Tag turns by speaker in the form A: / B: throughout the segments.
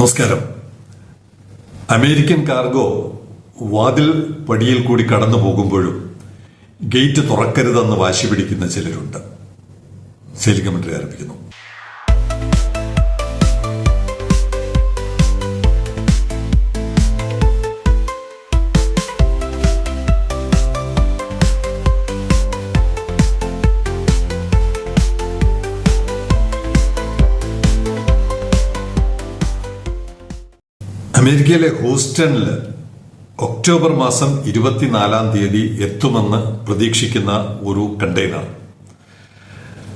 A: നമസ്കാരം. American cargo വാതിൽ പടിയിൽ കൂടി കടന്നു പോകുമ്പോഴും ഗേറ്റ് തുറക്കരുതെന്ന് വാശി പിടിക്കുന്ന ചിലരുണ്ട്. സെയിൽ മന്ത്രി ആരംഭിക്കുന്നു. അമേരിക്കയിലെ ഹൂസ്റ്റണിൽ ഒക്ടോബർ മാസം ഇരുപത്തിനാലാം തീയതി എത്തുമെന്ന് പ്രതീക്ഷിക്കുന്ന ഒരു കണ്ടെയ്നർ.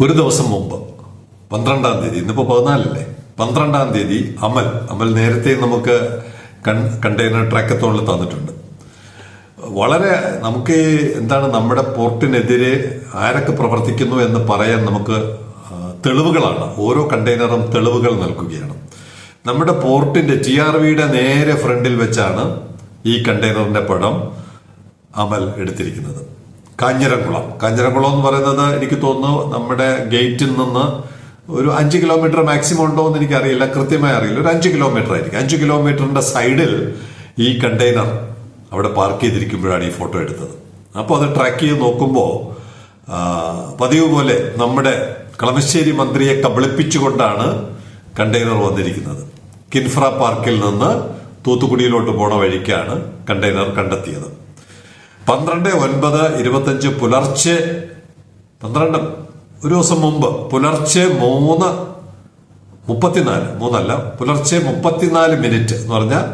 A: ഒരു ദിവസം മുമ്പ് പന്ത്രണ്ടാം തീയതി ഇന്നിപ്പോ പതിനാലല്ലേ? പന്ത്രണ്ടാം തീയതി അമൽ അമൽ നേരത്തെ നമുക്ക് കണ്ടെയ്നർ ട്രാക്കത്തോണിൽ തന്നിട്ടുണ്ട്. വളരെ നമുക്ക് എന്താണ് നമ്മുടെ പോർട്ടിനെതിരെ ആരൊക്കെ പ്രവർത്തിക്കുന്നു എന്ന് പറയാൻ നമുക്ക് തെളിവുകളാണ്. ഓരോ കണ്ടെയ്നറും തെളിവുകൾ നൽകുകയാണ്. നമ്മുടെ പോർട്ടിന്റെ ടി ആർ വിയുടെ നേരെ ഫ്രണ്ടിൽ വെച്ചാണ് ഈ കണ്ടെയ്നറിന്റെ പടം അമൽ എടുത്തിരിക്കുന്നത്. കാഞ്ഞിരംകുളം. കാഞ്ഞിരംകുളം എന്ന് പറയുന്നത് എനിക്ക് തോന്നുന്നു നമ്മുടെ ഗേറ്റിൽ നിന്ന് ഒരു അഞ്ച് കിലോമീറ്റർ മാക്സിമം ഉണ്ടോ എന്ന് എനിക്കറിയില്ല. കൃത്യമായി അറിയില്ല. ഒരു അഞ്ച് കിലോമീറ്റർ ആയിരിക്കും. അഞ്ച് കിലോമീറ്ററിന്റെ സൈഡിൽ ഈ കണ്ടെയ്നർ അവിടെ പാർക്ക് ചെയ്തിരിക്കുമ്പോഴാണ് ഈ ഫോട്ടോ എടുത്തത്. അപ്പോൾ അത് ട്രാക്ക് ചെയ്ത് നോക്കുമ്പോൾ പതിവ് പോലെ നമ്മുടെ കളമശ്ശേരി മന്ത്രിയെ കബളിപ്പിച്ചുകൊണ്ടാണ് കണ്ടെയ്നർ വന്നിരിക്കുന്നത്. കിൻഫ്ര പാർക്കിൽ നിന്ന് തൂത്തുക്കുടിയിലോട്ട് പോണ വഴിക്കാണ് കണ്ടെയ്നർ കണ്ടെത്തിയത്. പന്ത്രണ്ട് ഒൻപത് ഇരുപത്തഞ്ച് പുലർച്ചെ പന്ത്രണ്ട് ഒരു ദിവസം മുമ്പ് പുലർച്ചെ മൂന്ന് മുപ്പത്തിനാല് മൂന്നല്ല പുലർച്ചെ മുപ്പത്തിനാല് മിനിറ്റ് എന്ന് പറഞ്ഞാൽ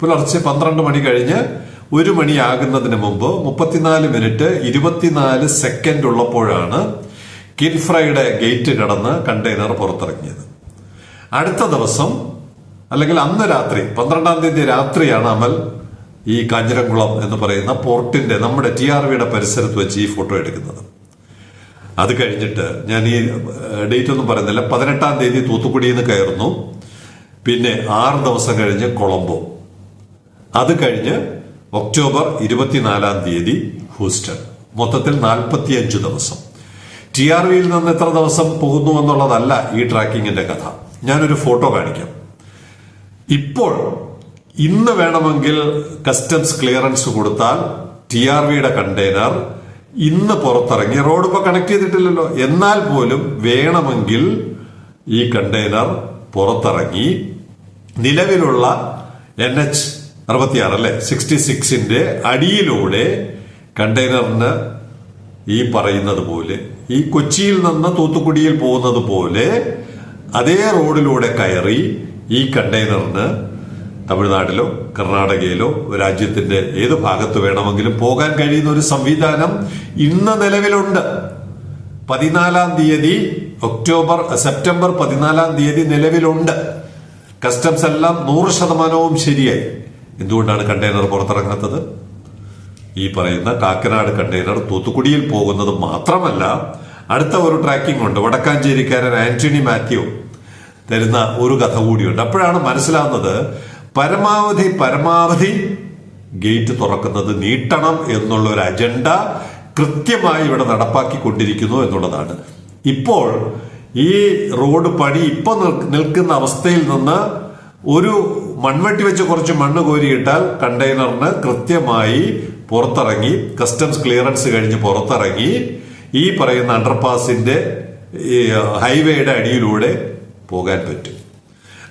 A: പുലർച്ചെ പന്ത്രണ്ട് മണി കഴിഞ്ഞ് ഒരു മണിയാകുന്നതിന് മുമ്പ് മുപ്പത്തിനാല് മിനിറ്റ് ഇരുപത്തിനാല് സെക്കൻഡ് ഉള്ളപ്പോഴാണ് കിൻഫ്രയുടെ ഗേറ്റ് കടന്ന് കണ്ടെയ്നർ പുറത്തിറങ്ങിയത്. അടുത്ത ദിവസം അല്ലെങ്കിൽ അന്ന് രാത്രി പന്ത്രണ്ടാം തീയതി രാത്രിയാണ് അമൽ ഈ കാഞ്ഞിരംകുളം എന്ന് പറയുന്ന പോർട്ടിന്റെ നമ്മുടെ ടി ആർ വിയുടെ പരിസരത്ത് വെച്ച് ഈ ഫോട്ടോ എടുക്കുന്നത്. അത് കഴിഞ്ഞിട്ട് ഞാൻ ഈ ഡേറ്റ് ഒന്നും പറയുന്നില്ല. പതിനെട്ടാം തീയതി തൂത്തുക്കുടിയിൽ നിന്ന് കയറുന്നു. പിന്നെ ആറ് ദിവസം കഴിഞ്ഞ് കൊളംബോ. അത് കഴിഞ്ഞ് ഒക്ടോബർ ഇരുപത്തിനാലാം തീയതി ഹൂസ്റ്റൺ. മൊത്തത്തിൽ നാൽപ്പത്തിയഞ്ച് ദിവസം. ടി ആർ വിയിൽ നിന്ന് എത്ര ദിവസം പോകുന്നു എന്നുള്ളതല്ല ഈ ട്രാക്കിങ്ങിന്റെ കഥ. ഞാനൊരു ഫോട്ടോ കാണിക്കാം. ഇപ്പോൾ ഇന്ന് വേണമെങ്കിൽ കസ്റ്റംസ് ക്ലിയറൻസ് കൊടുത്താൽ ടി ആർ വിയുടെ കണ്ടെയ്നർ ഇന്ന് പുറത്തിറങ്ങി റോഡ് ഇപ്പൊ കണക്ട് ചെയ്തിട്ടില്ലല്ലോ. എന്നാൽ പോലും വേണമെങ്കിൽ ഈ കണ്ടെയ്നർ പുറത്തിറങ്ങി നിലവിലുള്ള എൻ എച്ച് അറുപത്തിയാറ് അല്ലെ? സിക്സ്റ്റി സിക്സിന്റെ അടിയിലൂടെ കണ്ടെയ്നറിന് ഈ പറയുന്നത് പോലെ ഈ കൊച്ചിയിൽ നിന്ന് തൂത്തുക്കുടിയിൽ പോകുന്നത് പോലെ അതേ റോഡിലൂടെ കയറി ഈ കണ്ടെയ്നറിന് തമിഴ്നാട്ടിലോ കർണാടകയിലോ രാജ്യത്തിന്റെ ഏത് ഭാഗത്ത് വേണമെങ്കിലും പോകാൻ കഴിയുന്ന ഒരു സംവിധാനം ഇന്ന് നിലവിലുണ്ട്. പതിനാലാം തീയതി ഒക്ടോബർ സെപ്റ്റംബർ പതിനാലാം തീയതി നിലവിലുണ്ട്. കസ്റ്റംസ് എല്ലാം നൂറ് ശതമാനവും ശരിയായി. എന്തുകൊണ്ടാണ് കണ്ടെയ്നർ പുറത്തിറങ്ങാത്തത്? ഈ പറയുന്ന കാക്കനാട് കണ്ടെയ്നർ തൂത്തുക്കുടിയിൽ പോകുന്നത് മാത്രമല്ല അടുത്ത ഒരു ട്രാക്കിംഗ് ഉണ്ട്. വടക്കാഞ്ചേരിക്കാരൻ ആന്റണി മാത്യു തരുന്ന ഒരു കഥ കൂടിയുണ്ട്. അപ്പോഴാണ് മനസ്സിലാവുന്നത് പരമാവധി പരമാവധി ഗേറ്റ് തുറക്കുന്നത് നീട്ടണം എന്നുള്ള ഒരു അജണ്ട കൃത്യമായി ഇവിടെ നടപ്പാക്കിക്കൊണ്ടിരിക്കുന്നു എന്നുള്ളതാണ്. ഇപ്പോൾ ഈ റോഡ് പണി ഇപ്പൊ നിൽ- നിൽക്കുന്ന അവസ്ഥയിൽ നിന്ന് ഒരു മൺവെട്ടി വെച്ച് കുറച്ച് മണ്ണ് കോരിയിട്ടാൽ കണ്ടെയ്നറിന് കൃത്യമായി പുറത്തിറങ്ങി കസ്റ്റംസ് ക്ലിയറൻസ് കഴിഞ്ഞ് പുറത്തിറങ്ങി ഈ പറയുന്ന അണ്ടർപാസിന്റെ ഹൈവേയുടെ അടിയിലൂടെ പോകാൻ പറ്റും.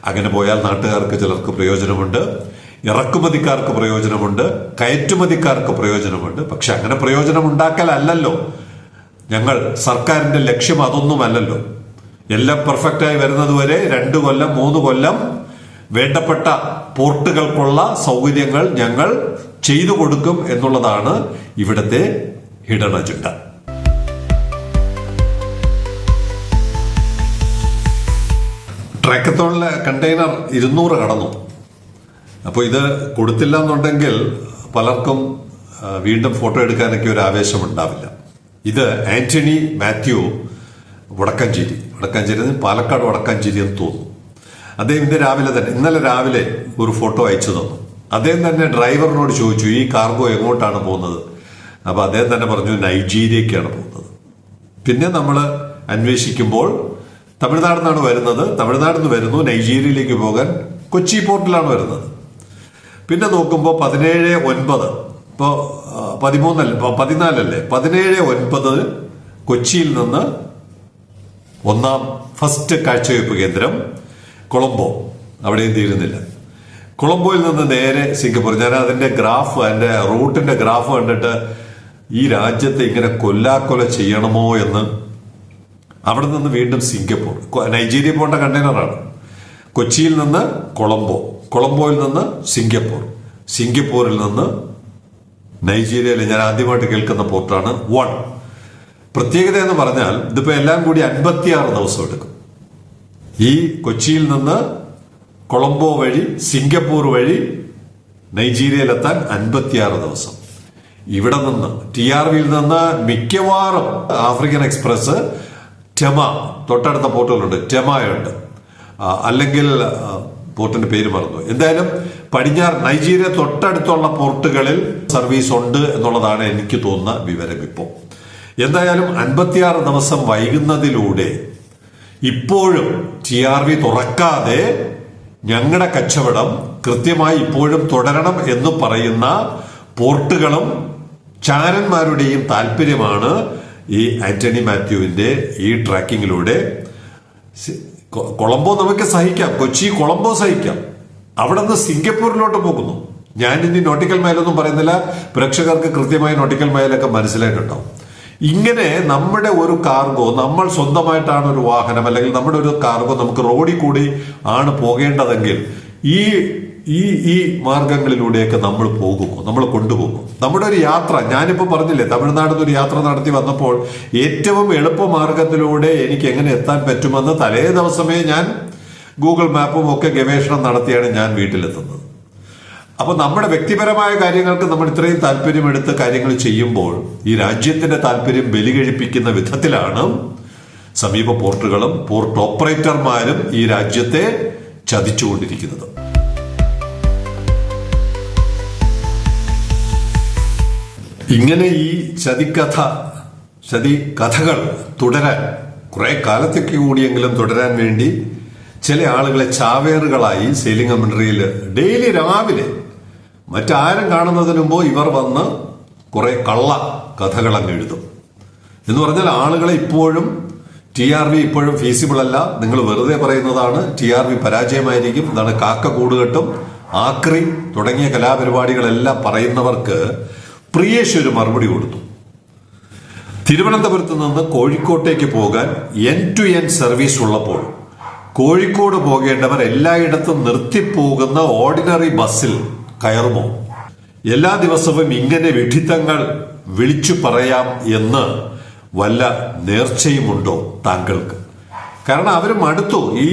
A: അങ്ങനെ പോയാൽ നാട്ടുകാർക്ക് ചിലർക്ക് പ്രയോജനമുണ്ട്. ഇറക്കുമതിക്കാർക്ക് പ്രയോജനമുണ്ട്. കയറ്റുമതിക്കാർക്ക് പ്രയോജനമുണ്ട്. പക്ഷെ അങ്ങനെ പ്രയോജനം ഉണ്ടാക്കലല്ലല്ലോ ഞങ്ങൾ സർക്കാരിന്റെ ലക്ഷ്യം അതൊന്നുമല്ലല്ലോ. എല്ലാം പെർഫെക്റ്റായി വരുന്നതുവരെ രണ്ടു കൊല്ലം മൂന്ന് കൊല്ലം വേണ്ടപ്പെട്ട പോർട്ടുകൾക്കുള്ള സൗകര്യങ്ങൾ ഞങ്ങൾ ചെയ്തു കൊടുക്കും എന്നുള്ളതാണ് ഇവിടുത്തെ ഹിഡൻ അജണ്ട. ട്രാക്കത്തോണിലെ കണ്ടെയ്നർ ഇരുന്നൂറ് കടന്നു. അപ്പോൾ ഇത് കൊടുത്തില്ല എന്നുണ്ടെങ്കിൽ പലർക്കും വീണ്ടും ഫോട്ടോ എടുക്കാനൊക്കെ ഒരു ആവേശം ഉണ്ടാവില്ല ഇത് ആന്റണി മാത്യു വടക്കാഞ്ചേരി വടക്കാഞ്ചേരി പാലക്കാട് വടക്കാഞ്ചേരി എന്ന് തോന്നുന്നു. അദ്ദേഹം ഇന്ന് രാവിലെ തന്നെ ഇന്നലെ രാവിലെ ഒരു ഫോട്ടോ അയച്ചു തന്നു. അദ്ദേഹം തന്നെ ഡ്രൈവറിനോട് ചോദിച്ചു ഈ കാർഗോ എങ്ങോട്ടാണ് പോകുന്നത്? അപ്പൊ അദ്ദേഹം തന്നെ പറഞ്ഞു നൈജീരിയക്കാണ് പോകുന്നത്. പിന്നെ നമ്മൾ അന്വേഷിക്കുമ്പോൾ തമിഴ്നാട് നിന്നാണ് വരുന്നത്. തമിഴ്നാട് നിന്ന് വരുന്നു. നൈജീരിയയിലേക്ക് പോകാൻ കൊച്ചി പോർട്ടിലാണ് വരുന്നത്. പിന്നെ നോക്കുമ്പോൾ പതിനേഴ് ഒൻപത്. ഇപ്പോൾ പതിമൂന്നല്ല? പതിനാലല്ലേ? പതിനേഴ് ഒൻപത് കൊച്ചിയിൽ നിന്ന് ഒന്നാം ഫസ്റ്റ് കാഴ്ചവെപ്പ് കേന്ദ്രം കൊളംബോ. അവിടെയും തീരുന്നില്ല കൊളംബോയിൽ നിന്ന് നേരെ സിംഗപ്പൂർ. ഞാൻ അതിന്റെ ഗ്രാഫ് അതിന്റെ റൂട്ടിന്റെ ഗ്രാഫ് കണ്ടിട്ട് ഈ രാജ്യത്തെ ഇങ്ങനെ കൊല്ലാക്കൊല ചെയ്യണമോ എന്ന് അവിടെ നിന്ന് വീണ്ടും സിംഗപ്പൂർ. നൈജീരിയ പോകേണ്ട കണ്ടെയ്നറാണ്. കൊച്ചിയിൽ നിന്ന് കൊളംബോ. കൊളംബോയിൽ നിന്ന് സിംഗപ്പൂർ. സിംഗപ്പൂരിൽ നിന്ന് നൈജീരിയയിൽ ഞാൻ ആദ്യമായിട്ട് കേൾക്കുന്ന പോർട്ടാണ് വൺ. പ്രത്യേകത എന്ന് പറഞ്ഞാൽ ഇതിപ്പോ എല്ലാം കൂടി അൻപത്തിയാറ് ദിവസം എടുക്കും. ഈ കൊച്ചിയിൽ നിന്ന് കൊളംബോ വഴി സിംഗപ്പൂർ വഴി നൈജീരിയയിലെത്താൻ അൻപത്തിയാറ് ദിവസം. ഇവിടെ നിന്ന് ടി ആർ വിയിൽ നിന്ന് മിക്കവാറും ആഫ്രിക്കൻ എക്സ്പ്രസ് ടെമ തൊട്ടടുത്ത പോർട്ടുകളുണ്ട്. ടെമയുണ്ട്. അല്ലെങ്കിൽ പോർട്ടിന്റെ പേര് മറന്നു. എന്തായാലും പടിഞ്ഞാറ് നൈജീരിയ തൊട്ടടുത്തുള്ള പോർട്ടുകളിൽ സർവീസ് ഉണ്ട് എന്നുള്ളതാണ് എനിക്ക് തോന്നുന്ന വിവരം ഇപ്പോൾ എന്തായാലും അൻപത്തിയാറ് ദിവസം വൈകുന്നതിലൂടെ ഇപ്പോഴും ടി ആർ വി തുറക്കാതെ ഞങ്ങളുടെ കച്ചവടം കൃത്യമായി ഇപ്പോഴും തുടരണം എന്ന് പറയുന്ന പോർട്ടുകളും ചാരന്മാരുടെയും താല്പര്യമാണ് ഈ ആന്റണി മാത്യുവിന്റെ ഈ ട്രാക്കിങ്ങിലൂടെ കൊളംബോ നമുക്ക് സഹിക്കാം. കൊച്ചി കൊളംബോ സഹിക്കാം. അവിടെ നിന്ന് സിംഗപ്പൂരിലോട്ട് പോകുന്നു. ഞാൻ ഇനി നോട്ടിക്കൽ മൈലൊന്നും പറയുന്നില്ല. പ്രേക്ഷകർക്ക് കൃത്യമായി നോട്ടിക്കൽ മൈലൊക്കെ മനസ്സിലായിട്ടുണ്ടാവും. ഇങ്ങനെ നമ്മുടെ ഒരു കാർഗോ നമ്മൾ സ്വന്തമായിട്ടാണ് ഒരു വാഹനം അല്ലെങ്കിൽ നമ്മുടെ ഒരു കാർഗോ നമുക്ക് റോഡിൽ കൂടി ആണ് പോകേണ്ടതെങ്കിൽ ഈ ഈ ഈ മാർഗങ്ങളിലൂടെയൊക്കെ നമ്മൾ പോകുമോ? നമ്മൾ കൊണ്ടുപോകും നമ്മുടെ ഒരു യാത്ര ഞാനിപ്പോൾ പറഞ്ഞില്ലേ തമിഴ്നാട് ഒരു യാത്ര നടത്തി വന്നപ്പോൾ ഏറ്റവും എളുപ്പ മാർഗത്തിലൂടെ എനിക്ക് എങ്ങനെ എത്താൻ പറ്റുമെന്ന് തലേ ദിവസമേ ഞാൻ ഗൂഗിൾ മാപ്പും ഒക്കെ ഗവേഷണം നടത്തിയാണ് ഞാൻ വീട്ടിലെത്തുന്നത്. അപ്പൊ നമ്മുടെ വ്യക്തിപരമായ കാര്യങ്ങൾക്ക് നമ്മൾ ഇത്രയും താല്പര്യമെടുത്ത് കാര്യങ്ങൾ ചെയ്യുമ്പോൾ ഈ രാജ്യത്തിന്റെ താല്പര്യം ബലികഴിപ്പിക്കുന്ന വിധത്തിലാണ് സമീപ പോർട്ടുകളും പോർട്ട് ഓപ്പറേറ്റർമാരും ഈ രാജ്യത്തെ ചതിച്ചുകൊണ്ടിരിക്കുന്നത്. ഇങ്ങനെ ഈ ചതിക്കഥ ചതി കഥകൾ തുടരാൻ കുറെ കാലത്തേക്ക് കൂടിയെങ്കിലും തുടരാൻ വേണ്ടി ചില ആളുകളെ ചാവേറുകളായി സെയിലിംഗ് കമൻട്രിയിൽ ഡെയിലി രാവിലെ മറ്റാരും കാണുന്നതിന് മുമ്പ് ഇവർ വന്ന് കുറെ കള്ള കഥകൾ അങ്ങ് എഴുതും. എന്ന് പറഞ്ഞാൽ ആളുകളെ ഇപ്പോഴും ടി ആർ വി ഇപ്പോഴും ഫീസിബിൾ അല്ല. നിങ്ങൾ വെറുതെ പറയുന്നതാണ് ടി ആർ വി പരാജയമായിരിക്കും. എന്താണ് കാക്ക കൂടുകെട്ടും ആക്രി തുടങ്ങിയ കലാപരിപാടികളെല്ലാം പറയുന്നവർക്ക് പ്രിയേഷ് ഒരു മറുപടി കൊടുത്തു. തിരുവനന്തപുരത്ത് നിന്ന് കോഴിക്കോട്ടേക്ക് പോകാൻ എൻ ടു എൻ സർവീസ് ഉള്ളപ്പോൾ കോഴിക്കോട് പോകേണ്ടവർ എല്ലായിടത്തും നിർത്തിപ്പോകുന്ന ഓർഡിനറി ബസ്സിൽ കയറുമോ? എല്ലാ ദിവസവും ഇങ്ങനെ വിഡിത്തങ്ങൾ വിളിച്ചു പറയാം എന്ന് വല്ല നേർച്ചയുമുണ്ടോ താങ്കൾക്ക്? കാരണം അവർ മടുത്തു ഈ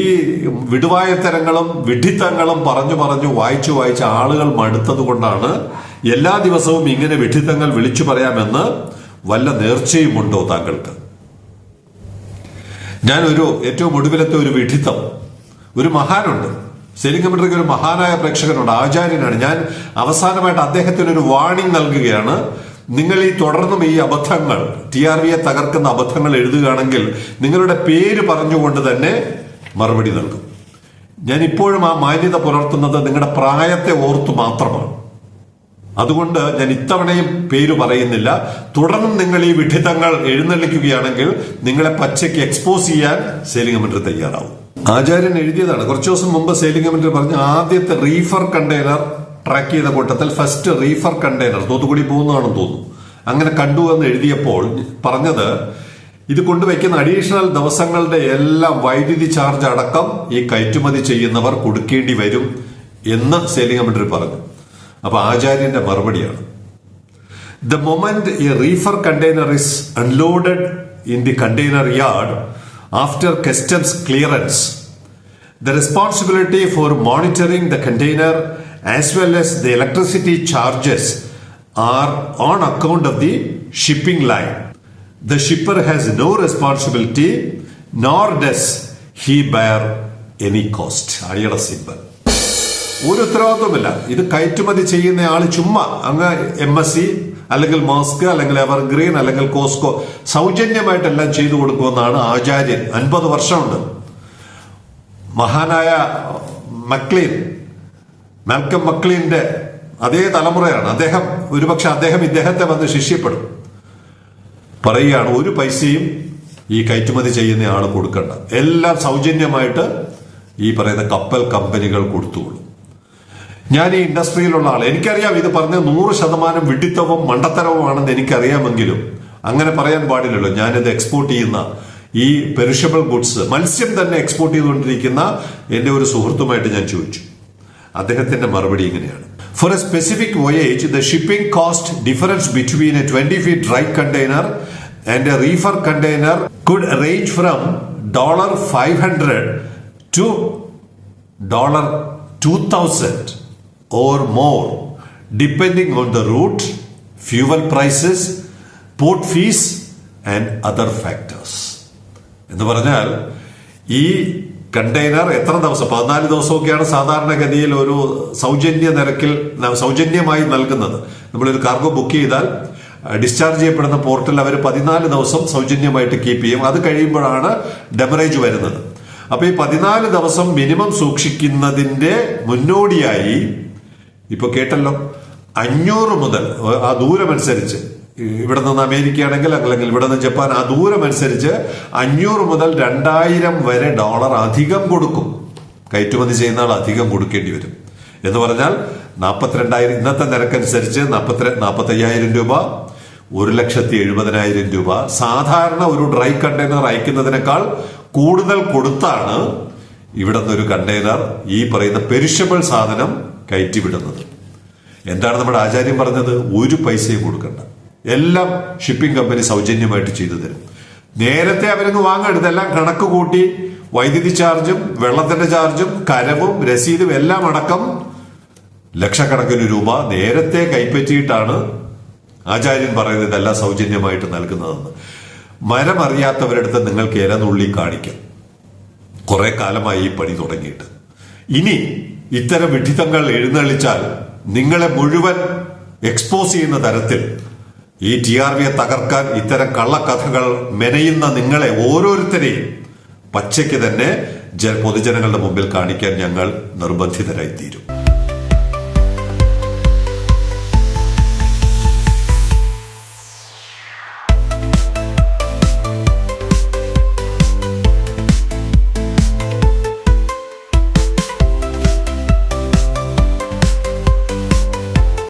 A: വിടുവായത്തരങ്ങളും വിഡിത്തങ്ങളും പറഞ്ഞു പറഞ്ഞു വായിച്ചു വായിച്ച് ആളുകൾ മടുത്തത് കൊണ്ടാണ് എല്ലാ ദിവസവും ഇങ്ങനെ വിഡിത്തങ്ങൾ വിളിച്ചു പറയാമെന്ന് വല്ല നേർച്ചയുമുണ്ടോ താങ്കൾക്ക്? ഞാൻ ഒരു ഏറ്റവും ഒടുവിലത്തെ ഒരു വിഡിത്തം ഒരു മഹാനുണ്ട്. സെലിംഗമിട്രിക്ക് ഒരു മഹാനായ പ്രേക്ഷകനുണ്ട് ആചാര്യനാണ്. ഞാൻ അവസാനമായിട്ട് അദ്ദേഹത്തിന് ഒരു വാണിംഗ് നൽകുകയാണ്. നിങ്ങൾ ഈ തുടർന്നും ഈ അബദ്ധങ്ങൾ ടി ആർ വിയെ തകർക്കുന്ന അബദ്ധങ്ങൾ എഴുതുകയാണെങ്കിൽ നിങ്ങളുടെ പേര് പറഞ്ഞുകൊണ്ട് തന്നെ മറുപടി നൽകും. ഞാൻ ഇപ്പോഴും ആ മാന്യത പുലർത്തുന്നത് നിങ്ങളുടെ പ്രായത്തെ ഓർത്തു മാത്രമാണ്. അതുകൊണ്ട് ഞാൻ ഇത്തവണയും പേര് പറയുന്നില്ല. തുടർന്നും നിങ്ങൾ ഈ വിഡിതങ്ങൾ എഴുന്നള്ളിക്കുകയാണെങ്കിൽ നിങ്ങളെ പച്ചയ്ക്ക് എക്സ്പോസ് ചെയ്യാൻ സെയിലിംഗ് കമന്ററി തയ്യാറാവും. ആചാര്യൻ എഴുതിയതാണ്. കുറച്ച് ദിവസം മുമ്പ് സെയിലിംഗ് കമന്ററി പറഞ്ഞ ആദ്യത്തെ റീഫർ കണ്ടെയ്നർ ട്രാക്ക് ചെയ്ത കൂട്ടത്തിൽ ഫസ്റ്റ് റീഫർ കണ്ടെയ്നർ തൂത്തുക്കുടി പോകുന്നതാണെന്ന് തോന്നുന്നു. അങ്ങനെ കണ്ടു എന്ന് എഴുതിയപ്പോൾ പറഞ്ഞത് ഇത് കൊണ്ടുവയ്ക്കുന്ന അഡീഷണൽ ദിവസങ്ങളുടെ എല്ലാം വൈദ്യുതി ചാർജ് അടക്കം ഈ കയറ്റുമതി ചെയ്യുന്നവർ കൊടുക്കേണ്ടി വരും എന്ന് സെയിലിംഗ് കമന്ററി പറഞ്ഞു. അപ്പൊ ആചാര്യന്റെ മറുപടിയാണ്. The moment a reefer container is unloaded in the container yard after customs clearance the responsibility for monitoring the container as well as the electricity charges are on account of the shipping line the shipper has no responsibility nor does he bear any cost അടിയുടെ simple ഒരു ഉത്തരവാദിത്വമില്ല ഇത് കയറ്റുമതി ചെയ്യുന്ന ആൾ ചുമ്മാ അങ്ങ് M S C അല്ലെങ്കിൽ മാസ്ക് അല്ലെങ്കിൽ എവർഗ്രീൻ അല്ലെങ്കിൽ കോസ്കോ സൗജന്യമായിട്ടെല്ലാം ചെയ്തു കൊടുക്കുമെന്നാണ് ആചാര്യൻ. അൻപത് വർഷമുണ്ട്. മഹാനായ മക്ലീൻ മാൽക്കം മക്ലീന്റെ അതേ തലമുറയാണ്. അദ്ദേഹം ഒരുപക്ഷെ അദ്ദേഹം ഇദ്ദേഹത്തെ വന്ന് ശിഷ്യപ്പെടും. പറയുകയാണ് ഒരു പൈസയും ഈ കയറ്റുമതി ചെയ്യുന്ന ആൾ കൊടുക്കണ്ട. എല്ലാം സൗജന്യമായിട്ട് ഈ പറയുന്ന കപ്പൽ കമ്പനികൾ കൊടുത്തുകൊള്ളും. ഞാൻ ഈ ഇൻഡസ്ട്രിയിലുള്ള ആൾ എനിക്കറിയാം ഇത് പറഞ്ഞ നൂറ് ശതമാനം വിഡിത്തവും മണ്ടത്തരവുമാണെന്ന് എനിക്കറിയാമെങ്കിലും അങ്ങനെ പറയാൻ പാടില്ലല്ലോ. ഞാനിത് എക്സ്പോർട്ട് ചെയ്യുന്ന ഈ പെരിഷബിൾ ഗുഡ്സ് മത്സ്യം തന്നെ എക്സ്പോർട്ട് ചെയ്തുകൊണ്ടിരിക്കുന്ന എന്റെ ഒരു സുഹൃത്തുമായിട്ട് ഞാൻ ചോദിച്ചു. അദ്ദേഹത്തിന്റെ മറുപടി ഇങ്ങനെയാണ്. For a specific voyage the shipping cost difference between a twenty feet dry container and a reefer container could range from dollar five hundred to dollar to 2000 or more depending on the route fuel prices port fees and other factors. എന്ന് പറഞ്ഞാൽ ഈ container എത്ര ദിവസം പതിനാല് ദിവസമൊക്കെയാണ് സാധാരണഗതിയിൽ ഒരു സൗജന്യ നിരക്കിൽ സൗജന്യമായി നൽകുന്നത്. നമ്മളൊരു കാർഗോ ബുക്ക് ചെയ്താൽ ഡിസ്ചാർജ് ചെയ്യപ്പെടുന്ന പോർട്ടിൽ അവർ പതിനാല് ദിവസം സൗജന്യമായിട്ട് കീപ്പ് ചെയ്യും. അത് കഴിയുമ്പോഴാണ് ഡെമറേജ് വരുന്നത്. അപ്പൊ ഈ പതിനാല് ദിവസം മിനിമം സൂക്ഷിക്കുന്നതിന്റെ മുന്നോടിയായി ഇപ്പൊ കേട്ടല്ലോ അഞ്ഞൂറ് മുതൽ ആ ദൂരമനുസരിച്ച് ഇവിടെ നിന്ന് അമേരിക്ക ആണെങ്കിൽ അല്ലെങ്കിൽ ഇവിടെ നിന്ന് ജപ്പാൻ ആ ദൂരമനുസരിച്ച് അഞ്ഞൂറ് മുതൽ രണ്ടായിരം വരെ ഡോളർ അധികം കൊടുക്കും. കയറ്റുമതി ചെയ്യുന്ന ആൾ അധികം കൊടുക്കേണ്ടി വരും. എന്ന് പറഞ്ഞാൽ നാൽപ്പത്തിരണ്ടായിരം ഇന്നത്തെ നിരക്കനുസരിച്ച് നാൽപ്പത്തി നാൽപ്പത്തി അയ്യായിരം രൂപ ഒരു ലക്ഷത്തി എഴുപതിനായിരം രൂപ. സാധാരണ ഒരു ഡ്രൈ കണ്ടെയ്നർ അയക്കുന്നതിനേക്കാൾ കൂടുതൽ കൊടുത്താണ് ഇവിടെ ഒരു കണ്ടെയ്നർ ഈ പറയുന്ന പെരിഷബിൾ സാധനം കയറ്റിവിടുന്നത്. എന്താണ് നമ്മുടെ ആചാര്യം പറഞ്ഞത്? ഒരു പൈസയും കൊടുക്കണ്ട. എല്ലാം ഷിപ്പിംഗ് കമ്പനി സൗജന്യമായിട്ട് ചെയ്തു തരും. നേരത്തെ അവരങ്ങ് വാങ്ങരുത് എല്ലാം കണക്ക് കൂട്ടി വൈദ്യുതി ചാർജും വെള്ളത്തിന്റെ ചാർജും കരവും രസീതും എല്ലാം അടക്കം ലക്ഷക്കണക്കിന് രൂപ നേരത്തെ കൈപ്പറ്റിയിട്ടാണ് ആചാര്യൻ പറയുന്നത് ഇതെല്ലാം സൗജന്യമായിട്ട് നൽകുന്നതെന്ന്. മരം അറിയാത്തവരടുത്ത് നിങ്ങൾക്ക് ഇരനുള്ളി കാണിക്കാം. കുറെ കാലമായി ഈ പണി തുടങ്ങിയിട്ട്. ഇനി ഇത്തരം വിഡിത്തങ്ങൾ എഴുന്നള്ളിച്ചാൽ നിങ്ങളെ മുഴുവൻ എക്സ്പോസ് ചെയ്യുന്ന തരത്തിൽ ഈ ടി ആർ വിയെ തകർക്കാൻ ഇത്തരം കള്ളക്കഥകൾ മെനയുന്ന നിങ്ങളെ ഓരോരുത്തരെയും പച്ചയ്ക്ക് തന്നെ പൊതുജനങ്ങളുടെ മുമ്പിൽ കാണിക്കാൻ ഞങ്ങൾ നിർബന്ധിതരായി തീരും